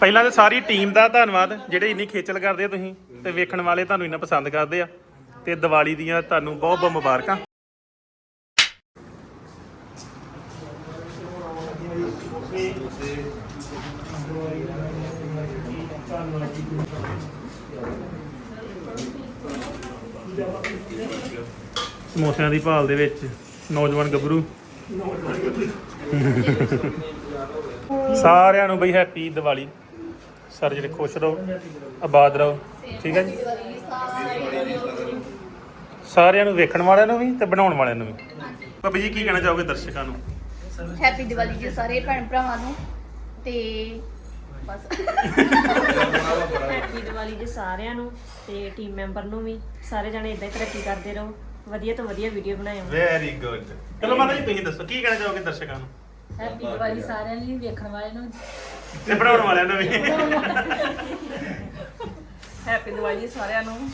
ਪਹਿਲਾਂ ਤਾਂ ਸਾਰੀ ਟੀਮ ਦਾ ਧੰਨਵਾਦ, ਜਿਹੜੇ ਇੰਨੀ ਖੇਚਲ ਕਰਦੇ ਆ ਤੁਸੀਂ ਤੇ ਵੇਖਣ ਵਾਲੇ ਤੁਹਾਨੂੰ ਇੰਨਾ ਪਸੰਦ ਕਰਦੇ ਆ। ਤੇ ਦੀਵਾਲੀ ਦੀਆਂ ਤੁਹਾਨੂੰ ਬਹੁਤ ਬਹੁਤ ਮੁਬਾਰਕਾਂ। ਸਮੋਸਿਆਂ ਦੀ ਭਾਲ ਦੇ ਵਿੱਚ ਨੌਜਵਾਨ ਗੱਭਰੂ ਸਾਰਿਆਂ ਨੂੰ ਬਈ ਹੈਪੀ ਦੀਵਾਲੀ। ਸਾਰੇ ਜਿਹੜੇ ਖੁਸ਼ ਰਹੋ ਆਬਾਦ ਰਹੋ ਠੀਕ ਹੈ ਜੀ? ਸਾਰਿਆਂ ਨੂੰ ਵੇਖਣ ਵਾਲਿਆਂ ਨੂੰ ਵੀ ਤੇ ਬਣਾਉਣ ਵਾਲਿਆਂ ਨੂੰ ਵੀ। ਬਾਬਾ ਜੀ ਕੀ ਕਹਿਣਾ ਚਾਹੋਗੇ ਦਰਸ਼ਕਾਂ ਨੂੰ? ਹੈਪੀ ਦੀਵਾਲੀ ਜੀ ਸਾਰੇ ਭੈਣ ਭਰਾਵਾਂ ਨੂੰ ਤੇ ਬਸ। ਹੈਪੀ ਦੀਵਾਲੀ ਜੀ ਸਾਰਿਆਂ ਨੂੰ ਤੇ ਟੀਮ ਮੈਂਬਰ ਨੂੰ ਵੀ। ਸਾਰੇ ਜਣੇ ਇਦਾਂ ਹੀ ਤਰੱਕੀ ਕਰਦੇ ਰਹੋ। ਵਧੀਆ ਤੋਂ ਵਧੀਆ ਵੀਡੀਓ ਬਣਾਇਓ ਵੈਰੀ ਗੁੱਡ ਚਲੋ ਮਾਤਾ ਜੀ ਤੁਸੀਂ ਦੱਸੋ ਕੀ ਕਹਿਣਾ ਚਾਹੋਗੇ ਦਰਸ਼ਕਾਂ ਨੂੰ? ਹੈਪੀ ਦੀਵਾਲੀ ਸਾਰਿਆਂ ਲਈ ਵੇਖਣ ਵਾਲਿਆਂ ਨੂੰ। ਤੇ ਬਣਾਉਣ ਵਾਲਿਆਂ ਨੂੰ ਵੀ। ਹੈਪੀ ਦੀਵਾਲੀ ਸਾਰਿਆਂ ਨੂੰ।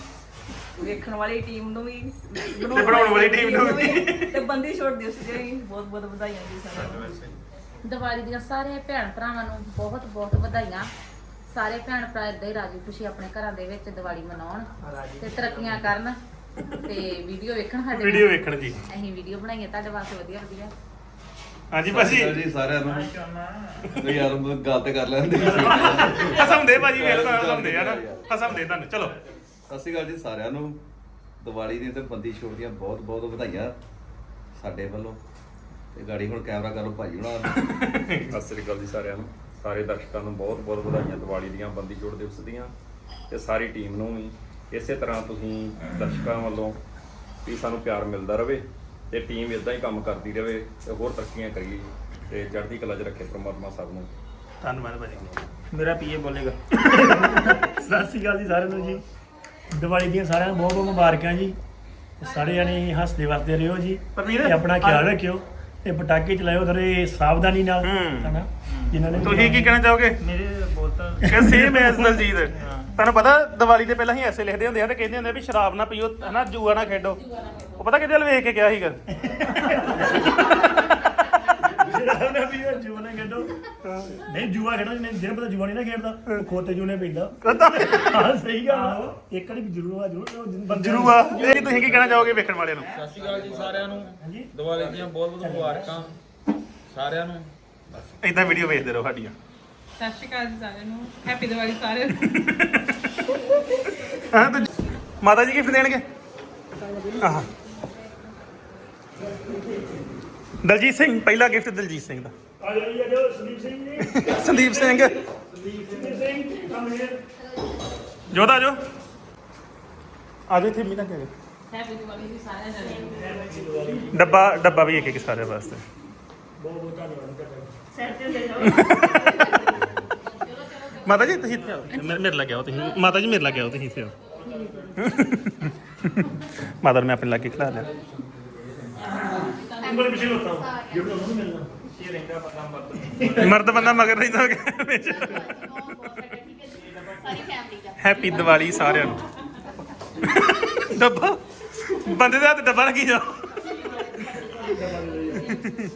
ਵੇਖਣ ਵਾਲੀ ਟੀਮ ਨੂੰ ਵੀ ਤੇ ਬਣਾਉਣ ਵਾਲੀ ਟੀਮ ਨੂੰ ਵੀ। ਤੇ ਬੰਦੀ ਛੋੜ ਦੀਆਂ ਵੀ ਬਹੁਤ ਬਹੁਤ ਵਧਾਈਆਂ ਜੀ ਸਾਰਿਆਂ ਨੂੰ। ਦੀਵਾਲੀ ਦੀਆਂ ਸਾਰੇ ਭੈਣ ਭਰਾਵਾਂ ਨੂੰ ਬਹੁਤ ਬਹੁਤ ਵਧਾਈਆਂ। ਸਾਰੇ ਭੈਣ ਭਰਾ ਇਦਾਂ ਹੀ ਰਾਜੀ ਖੁਸ਼ੀ ਆਪਣੇ ਘਰਾਂ ਦੇ ਵਿੱਚ ਦੀਵਾਲੀ ਮਨਾਉਣ ਤੇ ਤਰੱਕੀਆਂ ਕਰਨ। ਤੇ ਵੀਡੀਓ ਵੇਖਣ ਸਾਡੇ ਨਾਲ। ਵੀਡੀਓ ਵੇਖਣ ਜੀ। ਅਸੀਂ ਵੀਡੀਓ ਬਣਾਈਏ ਤੁਹਾਡੇ ਵਾਸਤੇ ਵਧੀਆ ਵਧੀਆ। ਹਾਂਜੀ ਭਾਜੀ। ਜੀ ਸਾਰਿਆਂ ਨੂੰ। ਤੇ ਯਾਰ ਮੈਂ ਗੱਲ ਤੇ ਕਰ ਲੈਂਦੇ ਹਸਾਉਂਦੇ ਭਾਜੀ ਵੇਖ ਤਾਂ ਹਸਾਉਂਦੇ ਆ ਨਾ ਹਸਾਉਂਦੇ ਤੁਹਾਨੂੰ ਚਲੋ। ਸਤਿ ਸ਼੍ਰੀ ਅਕਾਲ ਜੀ ਸਾਰਿਆਂ ਨੂੰ। ਦੀਵਾਲੀ ਦੀਆਂ ਤੇ ਬੰਦੀ ਛੋੜ ਦੀਆਂ ਬਹੁਤ ਬਹੁਤ ਵਧਾਈਆਂ ਸਾਡੇ ਵੱਲੋਂ। ਤੇ ਗਾੜੀ ਹੁਣ ਕੈਮਰਾ ਕਰੋ ਭਾਜੀ ਹੁਣਾਂ ਨੂੰ ਸਤਿ ਸ੍ਰੀ ਅਕਾਲ ਜੀ ਸਾਰਿਆਂ ਨੂੰ। ਸਾਰੇ ਦਰਸ਼ਕਾਂ ਨੂੰ ਬਹੁਤ ਬਹੁਤ ਵਧਾਈਆਂ ਦੀਵਾਲੀ ਦੀਆਂ ਬੰਦੀ ਜੋੜ ਦਿਵਸ ਦੀਆਂ। ਤੇ ਸਾਰੀ ਟੀਮ ਨੂੰ ਵੀ। ਇਸੇ ਤਰ੍ਹਾਂ ਤੁਸੀਂ ਦਰਸ਼ਕਾਂ ਵੱਲੋਂ ਵੀ ਸਾਨੂੰ ਪਿਆਰ ਮਿਲਦਾ ਰਵੇ ਤੇ ਟੀਮ ਇਦਾਂ ਹੀ ਕੰਮ ਕਰਦੀ ਰਵੇ ਤੇ ਹੋਰ ਤਰੱਕੀਆਂ ਕਰੀਏ ਤੇ ਚੜ੍ਹਦੀ ਕਲਾ 'ਚ ਰੱਖੇ ਪ੍ਰਮਾਤਮਾ ਸਭ ਨੂੰ। ਧੰਨਵਾਦ ਭਾਜੀ। ਮੇਰਾ ਪੀਏ ਬੋਲੇਗਾ। ਸਤਿ ਸ਼੍ਰੀ ਅਕਾਲ ਜੀ ਸਾਰਿਆਂ ਨੂੰ ਜੀ। ਦੀਵਾਲੀ ਦੀਆਂ ਸਾਰਿਆਂ ਨੂੰ ਬਹੁਤ ਬਹੁਤ ਮੁਬਾਰਕਾਂ ਜੀ। ਸਾਰੇ ਜਣੇ ਹੱਸਦੇ ਵਸਦੇ ਰਹੋ ਜੀ ਤੇ ਆਪਣਾ ਖਿਆਲ ਰੱਖਿਓ ਤੇ ਪਟਾਕੇ ਚਲਾਇਓ ਥੋੜੇ ਸਾਵਧਾਨੀ ਨਾਲ। ਹਨਾ? ਜਿਨ੍ਹਾਂ ਨੇ ਤੁਸੀਂ ਕੀ ਕਹਿਣਾ ਚਾਹੋਗੇ? ਮੇਰੇ ਬੋਲਤਾ ਕਿ ਸੇਮ ਐਸ ਦਲਜੀਤ ਤੁਹਾਨੂੰ ਪਤਾ ਦੀਵਾਲੀ ਦੇ ਪਹਿਲਾਂ ਹੀ ਐਸੇ ਲਿਖਦੇ ਹੁੰਦੇ ਆ ਤੇ ਕਹਿੰਦੇ ਹੁੰਦੇ ਆ ਵੀ ਸ਼ਰਾਬ ਨਾ ਪੀਓ ਹਨਾ ਜੂਆ ਨਾ ਖੇਡੋ। ਉਹ ਪਤਾ ਕਿਹਦੇ ਵੱਲ ਵੇਖ ਕੇ ਗਿਆ ਸੀਗਾ? ਨਾ ਵੀ ਉਹ ਜੂਆ ਨਾ ਖੇਡੋ। ਨਹੀਂ ਜੂਆ ਖੇਡੋ ਜਿਹਨੇ ਜਿਹਨੇ ਪਤਾ ਜੂਆ ਨਹੀਂ ਨਾ ਖੇਡਦਾ ਉਹ ਖੋਤੇ ਜੂਨੇ ਪੈਂਦਾ। ਹਾਂ ਸਹੀ ਗੱਲ ਆ। ਇੱਕ ਵਾਰੀ ਜ਼ਰੂਰ ਆ ਜ਼ਰੂਰ। ਬੰਦੇ ਜਰੂਰ ਆ। ਇਹ ਤੁਸੀਂ ਕੀ ਕਹਿਣਾ ਚਾਹੋਗੇ ਵੇਖਣ ਵਾਲਿਆਂ ਨੂੰ? ਸਤਿ ਸ਼੍ਰੀ ਅਕਾਲ ਜੀ ਸਾਰਿਆਂ ਨੂੰ। ਦੀਵਾਲੀ ਦੀਆਂ ਬਹੁਤ ਬਹੁਤ ਮੁਬਾਰਕਾਂ ਸਾਰਿਆਂ ਨੂੰ। ਇਦਾਂ ਵੀਡੀਓ ਵੇਖਦੇ ਰਹੋ ਸਾਡੀਆਂ। ਸਤਿ ਸ਼੍ਰੀ ਅਕਾਲ ਜੀ ਸਾਰਿਆਂ ਨੂੰ। ਹੈਪੀ ਦੀਵਾਲੀ ਸਾਰਿਆਂ ਨੂੰ। ਹਾਂ ਤੇ ਮਾਤਾ ਜੀ ਗਿਫਟ ਦੇਣਗੇ? ਆਹ। ਦਲਜੀਤ ਸਿੰਘ ਪਹਿਲਾ ਗਿਫਟ ਦਲਜੀਤ ਸਿੰਘ ਦਾ। ਆ ਜਾਓ ਜੀ ਆ ਜਾਓ ਸੰਦੀਪ ਸਿੰਘ ਜੀ। ਸੰਦੀਪ ਸਿੰਘ। ਸੰਦੀਪ ਸਿੰਘ ਕੰਮ here। ਜੋਦਾ ਜੋ ਆਜੋ ਇੱਥੇ ਮੀਨਾ ਕਹਿ ਹੈਪੀ ਦੀਵਾਲੀ ਜੀ ਸਾਰਿਆਂ ਜਣੇ ਡੱਬਾ ਡੱਬਾ ਵੀ ਇੱਕ ਇੱਕ ਸਾਰਿਆਂ ਵਾਸਤੇ। ਬਹੁਤ ਬਹੁਤ ਧੰਨਵਾਦ ਸੈਟ ਤੇ ਦੇ ਜਾਓ ਮਾਤਾ ਜੀ ਤੁਸੀਂ ਇੱਥੇ ਆਓ। ਮੇਰੇ ਮੇਰੇ ਲੱਗ ਆਓ ਤੁਸੀਂ। ਮਾਤਾ ਜੀ ਮੇਰੇ ਲੱਗ ਆਓ ਤੁਸੀਂ ਇੱਥੇ ਆਓ। ਮਾਤਾ ਨੂੰ ਮੈਂ ਆਪਣੇ ਲਾਗੇ ਖਿਲਾ ਲਿਆ। ਉਂਗਲ ਪਿੱਛੇ ਲੋਤਾ ਜਿਹੜਾ ਉਹਨੂੰ ਮਿਲਣਾ ਮਰਦ ਬੰਦਾ ਮਗਰ ਰਹਿੰਦਾ ਸਾਰੀ ਫੈਮਿਲੀ ਦਾ ਹੈਪੀ ਦੀਵਾਲੀ ਸਾਰਿਆਂ ਨੂੰ। ਡੱਬਾ। ਬੰਦੇ ਦੇ ਹੱਥ ਡੱਬਾ ਰੱਖੀ ਜਾ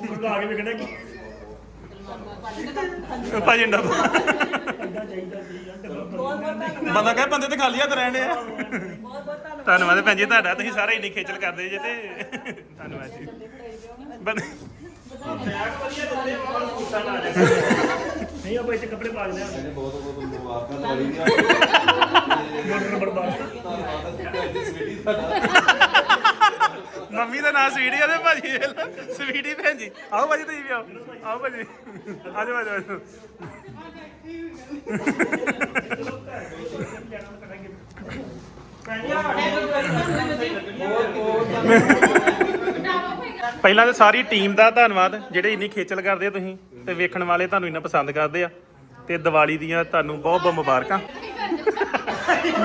ਉਂਗਲ ਆ ਕੇ ਵੀ ਕਹਿੰਦਾ ਕਿ ਭਾਜੀ ਡੱਬਾ ਬੰਦਾ ਕਹੇ ਬੰਦੇ ਤੇ ਖਾਲੀ ਹੱਥ ਰਹਿਣੇ ਆ ਧੰਨਵਾਦ ਭੈਣ ਜੀ ਤੁਹਾਡਾ ਤੁਸੀਂ ਸਾਰੇ ਇੰਨੀ ਖੇਚਲ ਕਰਦੇ ਜੇ ਤੇ ਧੰਨਵਾਦ ਜੀ ਬੰਦੇ ਨਹੀਂ ਆਪਾਂ ਇੱਥੇ ਕੱਪੜੇ ਪਾ ਲੈਣੇ ਆ ਬਹੁਤ ਬਹੁਤ ਮੁਬਾਰਕਾਂ ਦੀਆਂ ਮੋਟਰ ਨੰਬਰ 12 ਧੰਨਵਾਦ ਤੁਹਾਡੀ ਸਵੀਟੀ ਤੁਹਾਡਾ ਮੰਮੀ ਦਾ ਨਾਮ ਸਵੀਟੀ ਆ ਤੇ ਭਾਜੀ ਵੇਖ ਲਓ, ਸਵੀਟੀ ਭੈਣ ਜੀ। ਆਓ ਭਾਜੀ ਤੁਸੀਂ ਵੀ ਆਓ। ਆਓ ਭਾਜੀ। ਆਜੋ ਆਜੋ ਆਜੋ ਪਹਿਲਾਂ ਤਾਂ ਸਾਰੀ ਟੀਮ ਦਾ ਧੰਨਵਾਦ ਜਿਹੜੇ ਇੰਨੀ ਖੇਚਲ ਕਰਦੇ ਆ ਤੁਸੀਂ ਤੇ ਵੇਖਣ ਵਾਲੇ ਤੁਹਾਨੂੰ ਇੰਨਾ ਪਸੰਦ ਕਰਦੇ ਆ। ਤੇ ਦੀਵਾਲੀ ਦੀਆਂ ਤੁਹਾਨੂੰ ਬਹੁਤ ਬਹੁਤ ਮੁਬਾਰਕਾਂ।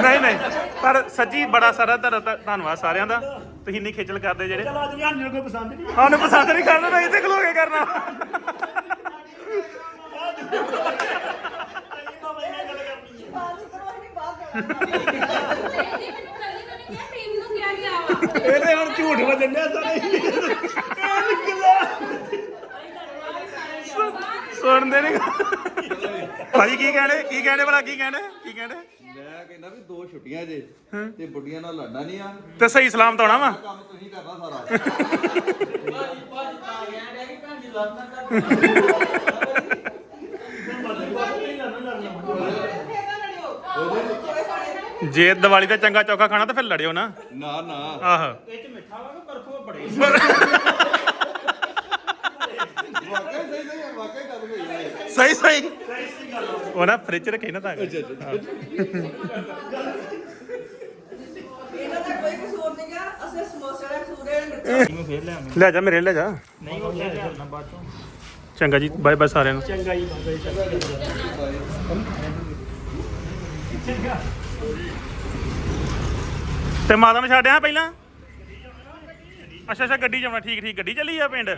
ਨਹੀਂ ਨਹੀਂ ਪਰ ਸੱਚੀ ਬੜਾ ਸਾਰਾ ਤੁਹਾਡਾ ਧੰਨ- ਧੰਨਵਾਦ ਸਾਰਿਆਂ ਦਾ। ਤੁਸੀਂ ਇੰਨੀ ਖੇਚਲ ਕਰਦੇ ਜਿਹੜੇ। ਚਲ ਅੱਜ ਵੀ ਕੋਈ ਪਸੰਦ ਨਹੀਂ। ਸਾਨੂੰ ਪਸੰਦ ਨਹੀਂ ਕਰਨਾ ਤਾਂ ਇੱਥੇ ਖਲੋ ਕੇ ਕਰਨਾ। ਇਹਦੇ ਹੁਣ ਝੂਠ ਵਜਣ ਡਿਆ ਸਾਰੇ। ਇਹ ਨਿਕਲਿਆ ਸੁਣਦੇ ਨਹੀਂ। ਭਾਜੀ ਕੀ ਕਹਿੰਦੇ? ਕੀ ਕਹਿੰਦੇ ਭਲਾ? ਕੀ ਕਹਿੰਦੇ? ਕੀ ਕਹਿੰਦੇ? ਮੈਂ ਕਹਿੰਦਾ ਵੀ ਦੋ ਛੁੱਟੀਆਂ ਜੇ ਤੇ ਬੁੱਢੀਆਂ ਨਾਲ ਲੜਨਾ ਨਹੀਂ ਆ। ਤੇ ਸਹੀ ਸਲਾਮਤ ਆਉਣਾ ਵਾ। ਕੰਮ ਤੁਸੀਂ ਕਰਨਾ ਸਾਰਾ। ਜੇ ਦੀਵਾਲੀ ਤੇ ਚੰਗਾ ਚੌਕਾ ਖਾਣਾ ਤਾਂ ਫਿਰ ਲੜਿਓ ਨਾ। ਨਾ ਨਾ। ਆਹ। ਵਾਕਈ ਸਹੀ ਸਹੀ। ਵਾਕਈ ਗੱਲ ਹੋਈ ਹੈ ਸਹੀ ਸਹੀ ਉਹ ਨਾ ਫ੍ਰਿਜ ਰੱਖੇ ਨਾ ਤਾਂ ਇਹਨਾਂ ਦਾ ਕੋਈ ਕਸੂਰ ਨਹੀਂ ਗਾ ਅਸੀਂ ਸਮੋਸੇ ਦਾ ਕਸੂਰ ਹੈ ਮਿਰਚਾਂ ਲੈ ਜਾ ਮੇਰੇ ਲੈ ਜਾ। ਨਹੀਂ ਉਹ ਲੈ ਜਾਣਾ ਬਾਅਦ ਚੋਂ ਚੰਗਾ ਜੀ ਬਾਏ ਬਾਏ ਸਾਰਿਆਂ ਨੂੰ। ਚੰਗਾ ਜੀ ਬਾਬਾ ਜੀ ਤੇ ਮਾਤਾ ਨੂੰ ਛੱਡਿਆ ਪਹਿਲਾਂ? ਅੱਛਾ ਅੱਛਾ ਗੱਡੀ ਜਾਵਣਾ ਠੀਕ ਠੀਕ ਗੱਡੀ ਚੱਲੀ ਆ ਪਿੰਡ?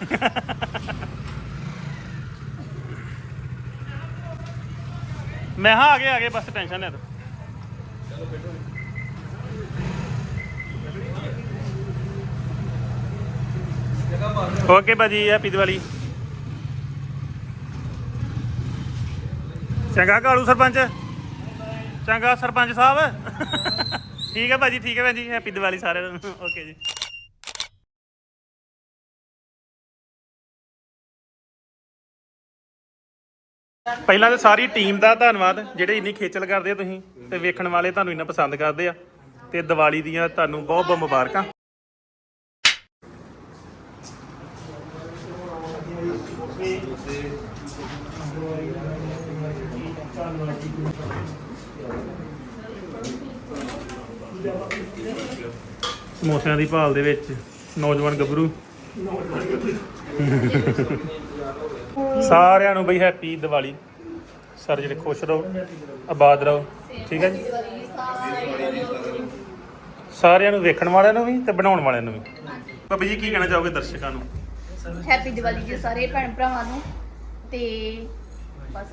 ਮੈਂ ਹਾਂ ਆ ਗਏ ਆ ਗਏ ਬਸ ਟੈਨਸ਼ਨ ਨਾ ਓਕੇ ਭਾਜੀ ਹੈਪੀ ਦੀਵਾਲੀ ਚੰਗਾ ਕਾਲੂ ਸਰਪੰਚ। ਚੰਗਾ ਸਰਪੰਚ ਸਾਹਿਬ। ਠੀਕ ਹੈ ਭਾਜੀ, ਠੀਕ ਹੈ ਭੈਣ ਜੀ ਹੈਪੀ ਦੀਵਾਲੀ ਸਾਰਿਆਂ ਨੂੰ ਓਕੇ ਜੀ। ਪਹਿਲਾਂ ਤਾਂ ਸਾਰੀ ਟੀਮ ਦਾ ਧੰਨਵਾਦ, ਜਿਹੜੇ ਇੰਨੀ ਖੇਚਲ ਕਰਦੇ ਆ ਤੁਸੀਂ ਤੇ ਵੇਖਣ ਵਾਲੇ ਤੁਹਾਨੂੰ ਇੰਨਾ ਪਸੰਦ ਕਰਦੇ ਆ। ਤੇ ਦੀਵਾਲੀ ਦੀਆਂ ਤੁਹਾਨੂੰ ਬਹੁਤ ਬਹੁਤ ਮੁਬਾਰਕਾਂ। ਸਮੋਸਿਆਂ ਦੀ ਭਾਲ ਦੇ ਵਿੱਚ ਨੌਜਵਾਨ ਗੱਭਰੂ। ਸਾਰਿਆਂ ਨੂੰ ਬਈ ਹੈਪੀ ਦੀਵਾਲੀ। ਸਾਰੇ ਜਿਹੜੇ ਖੁਸ਼ ਰਹੋ ਆਬਾਦ ਰਹੋ ਠੀਕ ਹੈ ਜੀ? ਸਾਰਿਆਂ ਨੂੰ ਵੇਖਣ ਵਾਲਿਆਂ ਨੂੰ ਵੀ ਤੇ ਬਣਾਉਣ ਵਾਲਿਆਂ ਨੂੰ ਵੀ। ਬਾਬਾ ਜੀ ਕੀ ਕਹਿਣਾ ਚਾਹੋਗੇ ਦਰਸ਼ਕਾਂ ਨੂੰ? ਹੈਪੀ ਦੀਵਾਲੀ ਜੀ ਸਾਰੇ ਭੈਣ ਭਰਾਵਾਂ ਨੂੰ ਤੇ ਬਸ।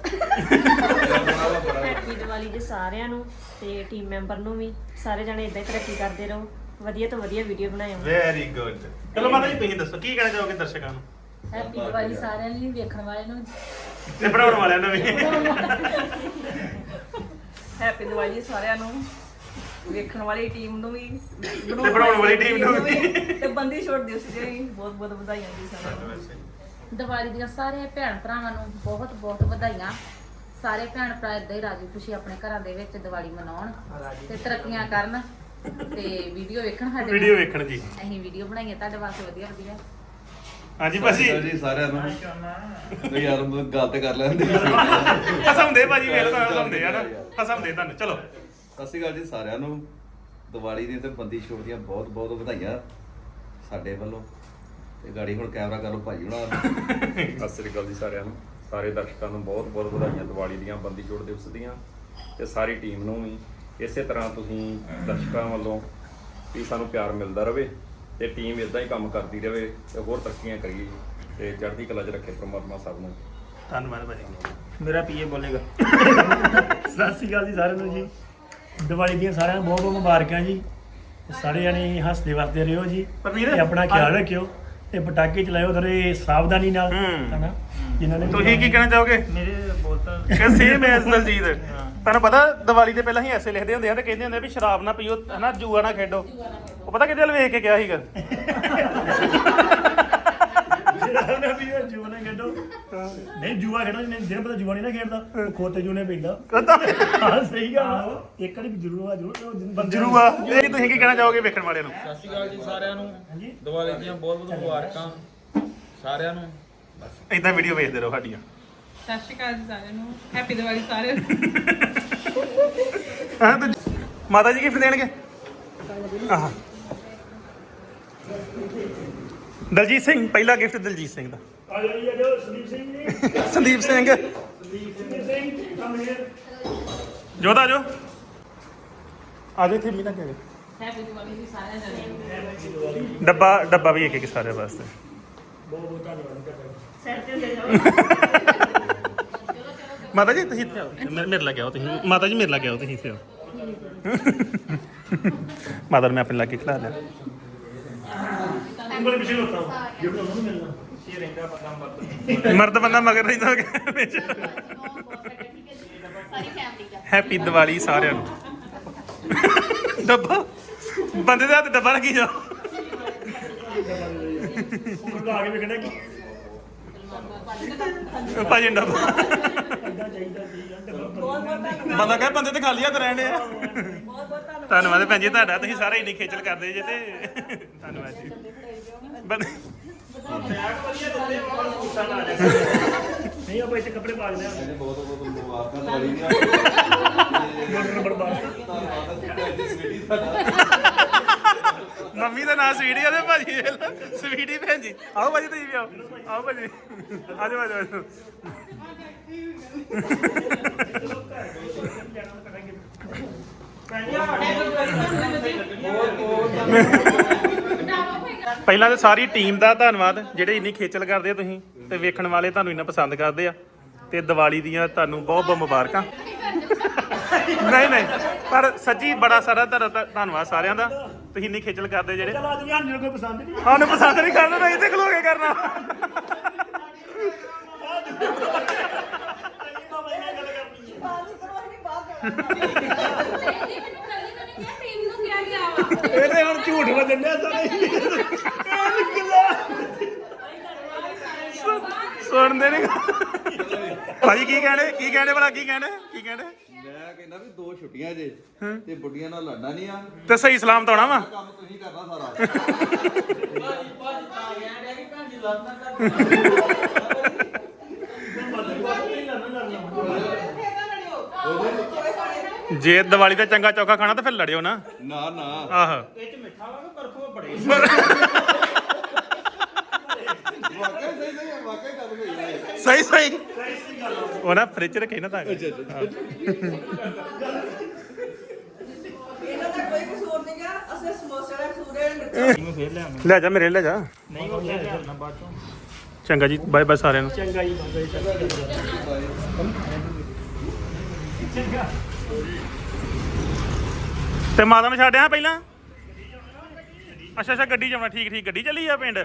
ਹੈਪੀ ਦੀਵਾਲੀ ਜੀ ਸਾਰਿਆਂ ਨੂੰ ਤੇ ਟੀਮ ਮੈਂਬਰ ਨੂੰ ਵੀ। ਸਾਰੇ ਜਣੇ ਇਦਾਂ ਹੀ ਤਰੱਕੀ ਕਰਦੇ ਰਹੋ। ਵਧੀਆ ਤੋਂ ਵਧੀਆ ਵੀਡੀਓ ਬਣਾਇਓ। ਵੈਰੀ ਗੁੱਡ ਚਲੋ ਮਾਤਾ ਜੀ ਤੁਸੀਂ ਦੱਸੋ ਕੀ ਕਹਿਣਾ ਚਾਹੋਗੇ ਦਰਸ਼ਕਾਂ ਨੂੰ? ਹੈਪੀ ਦੀਵਾਲੀ ਸਾਰਿਆਂ ਲਈ ਵੇਖਣ ਵਾਲੇ ਨੂੰ। ਤੇ ਬਣਾਉਣ ਵਾਲਿਆਂ ਨੂੰ ਵੀ। ਹੈਪੀ ਦੀਵਾਲੀ ਸਾਰਿਆਂ ਨੂੰ। ਵੇਖਣ ਵਾਲੀ ਟੀਮ ਨੂੰ ਵੀ ਤੇ ਬਣਾਉਣ ਵਾਲੀ ਟੀਮ ਨੂੰ ਵੀ। ਤੇ ਬੰਦੀ ਛੋੜ ਦਿਵਸ ਦੀਆਂ ਵੀ ਬਹੁਤ ਬਹੁਤ ਵਧਾਈਆਂ ਜੀ ਸਾਰਿਆਂ ਨੂੰ। ਦੀਵਾਲੀ ਦੀਆਂ ਸਾਰੇ ਭੈਣ ਭਰਾਵਾਂ ਨੂੰ ਬਹੁਤ ਬਹੁਤ ਵਧਾਈਆਂ। ਸਾਰੇ ਭੈਣ ਭਰਾ ਏਦਾਂ ਹੀ ਰਾਜੀ ਖੁਸ਼ੀ ਆਪਣੇ ਘਰਾਂ ਦੇ ਵਿੱਚ ਦੀਵਾਲੀ ਮਨਾਉਣ ਤੇ ਤਰੱਕੀਆਂ ਕਰਨ ਤੇ ਵੀਡੀਓ ਵੇਖਣ ਸਾਡੇ ਵੀਡੀਓ ਵੇਖਣ ਜੀ। ਅਸੀਂ ਵੀਡੀਓ ਬਣਾਈਆਂ ਤੁਹਾਡੇ ਵਾਸਤੇ ਵਧੀਆ ਵਧੀਆ। ਹਾਂਜੀ ਭਾਜੀ। ਸਤਿ ਸ਼੍ਰੀ ਅਕਾਲ ਜੀ ਸਾਰਿਆਂ ਨੂੰ। ਤੇ ਯਾਰ ਮੈਂ ਗੱਲ ਤੇ ਕਰ ਲੈਂਦੇ ਹਸਾਉਂਦੇ ਭਾਜੀ ਵੇਖ ਤਾਂ ਹਸਾਉਂਦੇ ਆ ਨਾ। ਹਸਾਉਂਦੇ ਤੁਹਾਨੂੰ ਚਲੋ। ਸਤਿ ਸ਼੍ਰੀ ਅਕਾਲ ਜੀ ਸਾਰਿਆਂ ਨੂੰ। ਦੀਵਾਲੀ ਦੀਆਂ ਤੇ ਬੰਦੀ ਛੋੜ ਦੀਆਂ ਬਹੁਤ ਬਹੁਤ ਵਧਾਈਆਂ ਸਾਡੇ ਵੱਲੋਂ। ਤੇ ਗਾੜੀ ਹੁਣ ਕੈਮਰਾ ਕਰ ਲਓ ਭਾਜੀ ਹੁਣਾਂ ਦਾ। ਸਤਿ ਸ੍ਰੀ ਅਕਾਲ ਜੀ ਸਾਰਿਆਂ ਨੂੰ। ਸਾਰੇ ਦਰਸ਼ਕਾਂ ਨੂੰ ਬਹੁਤ ਬਹੁਤ ਵਧਾਈਆਂ ਦੀਵਾਲੀ ਦੀਆਂ ਬੰਦੀ ਜੋੜ ਦਿਵਸ ਦੀਆਂ। ਤੇ ਸਾਰੀ ਟੀਮ ਨੂੰ ਵੀ। ਇਸੇ ਤਰ੍ਹਾਂ ਤੁਸੀਂ ਦਰਸ਼ਕਾਂ ਵੱਲੋਂ ਵੀ ਸਾਨੂੰ ਪਿਆਰ ਮਿਲਦਾ ਰਵੇ ਤੇ ਟੀਮ ਇਦਾਂ ਹੀ ਕੰਮ ਕਰਦੀ ਰਵੇ ਤੇ ਹੋਰ ਤਰੱਕੀਆਂ ਕਰੀਏ ਤੇ ਚੜ੍ਹਦੀ ਕਲਾ 'ਚ ਰੱਖੇ ਪ੍ਰਮਾਤਮਾ ਸਭ ਨੂੰ। ਧੰਨਵਾਦ ਭਾਜੀ। ਮੇਰਾ ਪੀਏ ਬੋਲੇਗਾ। ਸਤਿ ਸ਼੍ਰੀ ਅਕਾਲ ਜੀ ਸਾਰਿਆਂ ਨੂੰ ਜੀ। ਦੀਵਾਲੀ ਦੀਆਂ ਸਾਰਿਆਂ ਨੂੰ ਬਹੁਤ ਬਹੁਤ ਮੁਬਾਰਕਾਂ ਜੀ। ਸਾਰੇ ਜਣੇ ਹੱਸਦੇ ਵਸਦੇ ਰਹੋ ਜੀ ਤੇ ਆਪਣਾ ਖਿਆਲ ਰੱਖਿਓ ਤੇ ਪਟਾਕੇ ਚਲਾਇਓ ਥੋੜੇ ਸਾਵਧਾਨੀ ਨਾਲ। ਹਨਾ? ਜਿਨ੍ਹਾਂ ਨੇ ਤੁਸੀਂ ਕੀ ਕਹਿਣਾ ਚਾਹੋਗੇ? ਮੇਰੇ ਬੋਲਤਾ ਕਿ ਸੇਮ ਐਸ ਦਲਜੀਤ। ਤੁਹਾਨੂੰ ਪਤਾ ਦੀਵਾਲੀ ਦੇ ਪਹਿਲਾਂ ਹੀ ਐਸੇ ਲਿਖਦੇ ਹੁੰਦੇ ਆ ਤੇ ਕਹਿੰਦੇ ਹੁੰਦੇ ਆ ਵੀ ਸ਼ਰਾਬ ਨਾ ਪੀਓ ਹਨਾ? ਜੂਆ ਨਾ ਖੇਡੋ। ਉਹ ਪਤਾ ਕਿਹਦੇ ਵੱਲ ਵੇਖ ਕੇ ਕਿਹਾ ਸੀਗਾ? ਸ਼ਰਾਬ ਨਾ ਪੀਓ ਜੂਆ ਨਾ ਖੇਡੋ। ਨਹੀਂ ਜੂਆ ਖੇਡੋ ਜਿਹਨੇ ਜਿਹਨੇ ਪਤਾ ਜੂਆ ਨਹੀਂ ਨਾ ਖੇਡਦਾ ਉਹ ਖੋਤੇ ਜੂਨੇ ਪੈਂਦਾ। ਕਹਿੰਦਾ ਹਾਂ ਸਹੀ ਗੱਲ ਆ। ਇੱਕ ਵਾਰੀ ਜ਼ਰੂਰ ਆ ਜ਼ਰੂਰ। ਬੰਦੇ ਜਰੂਰ ਆ। ਇਹ ਤੁਸੀਂ ਕੀ ਕਹਿਣਾ ਚਾਹੋਗੇ ਵੇਖਣ ਵਾਲਿਆਂ ਨੂੰ? ਸਤਿ ਸ਼੍ਰੀ ਅਕਾਲ ਜੀ ਸਾਰਿਆਂ ਨੂੰ। ਦੀਵਾਲੀ ਦੀਆਂ ਬਹੁਤ ਬਹੁਤ ਮੁਬਾਰਕਾਂ ਸਾਰਿਆਂ ਨੂੰ। ਇਦਾਂ ਵੀਡੀਓ ਵੇਖਦੇ ਰਹੋ ਸਾਡੀਆਂ। ਸਤਿ ਸ਼੍ਰੀ ਅਕਾਲ ਜੀ ਸਾਰਿਆਂ ਨੂੰ। ਹੈਪੀ ਦੀਵਾਲੀ ਸਾਰਿਆਂ ਨੂੰ। ਹਾਂ ਤੇ ਮਾਤਾ ਜੀ ਗਿਫਟ ਦੇਣਗੇ? ਆਹ। ਦਲਜੀਤ ਸਿੰਘ ਪਹਿਲਾ ਗਿਫਟ ਦਲਜੀਤ ਸਿੰਘ ਦਾ। ਆ ਜੀ ਸੰਦੀਪ ਸਿੰਘ ਜੀ। ਸੰਦੀਪ ਸਿੰਘ। ਸੰਦੀਪ ਸਿੰਘ ਕਮ ਹੇਅਰ ਜੋਦਾ ਜੋ ਆ ਜਾਓ ਇੱਥੇ ਮੀਨਾ ਕੇ ਹੈਪੀ ਦੀਵਾਲੀ ਜੀ ਸਾਰਿਆਂ ਜਣੇ ਡੱਬਾ ਡੱਬਾ ਵੀ ਇੱਕ ਇੱਕ ਸਾਰਿਆਂ ਵਾਸਤੇ। ਬਹੁਤ ਬਹੁਤ ਧੰਨਵਾਦ ਤੁਹਾਡਾ। ਸਿਰ ਤੇ ਦੇ ਜਾਓ ਮਾਤਾ ਜੀ ਤੁਸੀਂ ਇੱਥੇ ਆਓ। ਮੇਰੇ ਲੱਗ ਆਓ ਤੁਸੀਂ। ਮਾਤਾ ਜੀ ਮੇਰੇ ਲੱਗ ਆਓ ਤੁਸੀਂ ਇੱਥੇ ਆਓ। ਮਾਤਾ ਨੂੰ ਮੈਂ ਆਪਣੇ ਲਾਗੇ ਖਿਲਾ ਲਿਆ ਪਿੱਛੇ ਉਹਨਾਂ ਮਿਲਣਾ। ਰਹਿੰਦਾ ਬੰਦਾ ਮਰਦ ਮਰਦ ਬੰਦਾ ਮਗਰ ਰਹਿੰਦਾ। ਵਿੱਚ ਸਾਰੀ ਫੈਮਿਲੀ ਦਾ। ਹੈਪੀ ਦੀਵਾਲੀ ਸਾਰਿਆਂ ਨੂੰ। ਡੱਬਾ ਬੰਦੇ ਦੇ ਹੱਥ ਡੱਬਾ ਰੱਖੀ ਜਾ ਉਹ ਆ ਕੇ ਵੇਖਣਾ ਕਿ ਭਾਜੀ ਡੱਬਾ ਬੰਦਾ ਕਹੇ ਬੰਦੇ ਤੇ ਖਾਲੀ ਹੱਥ ਰਹਿਣੇ ਆ ਧੰਨਵਾਦ ਭੈਣ ਜੀ ਤੁਹਾਡਾ ਤੁਸੀਂ ਸਾਰੇ ਇੰਨੀ ਖੇਚਲ ਕਰਦੇ ਜੇ ਤੇ। ਧੰਨਵਾਦ ਜੀ। ਨਹੀਂ ਆਪਾਂ ਇੱਥੇ ਕੱਪੜੇ ਪਾ ਲੈਣੇ ਆ। ਬਹੁਤ ਬਹੁਤ ਮੁਬਾਰਕਾਂ ਦੀਵਾਲੀ ਦੀਆਂ। ਨੰਬਰ ਬਾਅਦ ਧੰਨਵਾਦ ਹੈ ਭੈਣ ਜੀ ਸਵੀਟੀ ਤੁਹਾਡਾ ਮੰਮੀ ਦਾ ਨਾਂ ਸਵੀਟੀ ਆ ਤੇ ਭਾਜੀ ਵੇਖ ਲਓ, ਸਵੀਟੀ ਭੈਣ ਜੀ। ਆਓ ਭਾਜੀ ਤੁਸੀਂ ਵੀ ਆਓ। ਆਓ ਭਾਜੀ। ਆਜੋ ਆਜੋ ਆਜੋ ਪਹਿਲਾਂ ਤਾਂ ਸਾਰੀ ਟੀਮ ਦਾ ਧੰਨਵਾਦ ਜਿਹੜੇ ਇੰਨੀ ਖੇਚਲ ਕਰਦੇ ਆ ਤੁਸੀਂ ਤੇ ਵੇਖਣ ਵਾਲੇ ਤੁਹਾਨੂੰ ਇੰਨਾ ਪਸੰਦ ਕਰਦੇ ਆ। ਤੇ ਦੀਵਾਲੀ ਦੀਆਂ ਤੁਹਾਨੂੰ ਬਹੁਤ ਬਹੁਤ ਮੁਬਾਰਕਾਂ। ਨਹੀਂ ਨਹੀਂ ਪਰ ਸੱਚੀ ਬੜਾ ਸਾਰਾ ਤੁਹਾਡਾ ਧੰ- ਧੰਨਵਾਦ ਸਾਰਿਆਂ ਦਾ। ਤੁਸੀਂ ਇੰਨੀ ਖੇਚਲ ਕਰਦੇ ਜਿਹੜੇ ਚਲ ਅੱਜ ਕੋਈ ਪਸੰਦ ਨਹੀਂ। ਸਾਨੂੰ ਪਸੰਦ ਨਹੀਂ ਕਰਨਾ ਤਾਂ ਇੱਥੇ ਖਲੋ ਕੇ ਕਰਨਾ। ਇਹਦੇ ਹੁਣ ਝੂਠ ਵਜਣ ਡਿਆ ਸਾਰੇ ਇਹ ਨਿਕਲਾ ਭਾਜੀ ਕੀ ਕਹਿਣੇ? ਕੀ ਕਹਿਣੇ ਭਲਾ ਕੀ ਕਹਿਣੇ? ਕੀ ਕਹਿਣੇ? ਮੈਂ ਕਹਿੰਦਾ ਵੀ ਦੋ ਛੁੱਟੀਆਂ ਜੇ ਤੇ ਬੁੱਢੀਆਂ ਨਾਲ ਲੜਨਾ ਨਹੀਂ ਆ। ਤੇ ਸਹੀ ਸਲਾਮ ਤਾਂ ਆਉਣਾ ਵਾ। ਕੰਮ ਤੁਸੀਂ ਕਰਨਾ ਸਾਰਾ। ਜੇ ਦੀਵਾਲੀ ਤੇ ਚੰਗਾ ਚੌਕਾ ਖਾਣਾ ਤਾਂ ਫਿਰ ਲੜਿਓ ਨਾ। ਨਾ ਨਾ। ਆਹ। ਇਹ ਚ ਮਿੱਠਾ ਵਾ ਪਰਖੋ ਬੜੇ? ਸਹੀ ਸਹੀ ਹੈ, ਵਾਕਈ ਗੱਲ ਹੋਈ ਹੈ। ਸਹੀ ਸਹੀ। ਉਹ ਨਾ ਫ੍ਰਿਜ ਰੱਖੇ ਨਾ ਤਾਂ। ਕਰਕੇ। ਇਹਨਾਂ ਦਾ ਕੋਈ ਕਸੂਰ ਨਹੀਂ ਗਾ ਅਸੀਂ ਸਮੋਸੇ ਦਾ ਕਸੂਰ ਹੈ ਮਿਰਚਾਂ ਨੂੰ ਫੇਰ ਲਿਆਵਾਂਗੇ ਲੈ ਜਾ ਮੇਰੇ ਲੈ ਜਾ। ਨਹੀਂ ਉਹ ਲੈ ਚੱਲਣਾ ਬਾਅਦ ਚੋਂ। ਚੰਗਾ ਜੀ ਬਾਏ ਬਾਏ ਸਾਰਿਆਂ ਨੂੰ। ਚੰਗਾ ਹੀ ਬੰਦਾ ਹੀ ਤੇ ਮਾਤਾ ਨੂੰ ਛੱਡਿਆ ਪਹਿਲਾਂ? ਅੱਛਾ ਅੱਛਾ ਗੱਡੀ ਜਾਉਣਾ ਠੀਕ ਠੀਕ ਗੱਡੀ ਚੱਲੀ ਆ ਪਿੰਡ?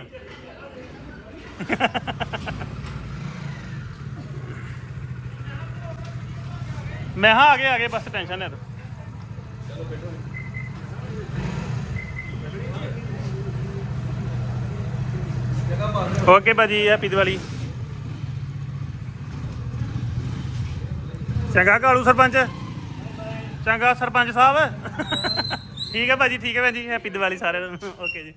ਮੈਂ ਹਾਂ ਆ ਗਏ ਆ ਗਏ ਬਸ ਟੈਨਸ਼ਨ ਨਾ ਓਕੇ ਭਾਜੀ ਹੈਪੀ ਦੀਵਾਲੀ ਚੰਗਾ ਕਾਲੂ ਸਰਪੰਚ ਚੰਗਾ ਸਰਪੰਚ ਸਾਹਿਬ ਠੀਕ ਹੈ ਭਾਜੀ ਠੀਕ ਹੈ ਭਾਜੀ ਹੈਪੀ ਦੀਵਾਲੀ ਸਾਰਿਆਂ ਨੂੰ ਓਕੇ ਜੀ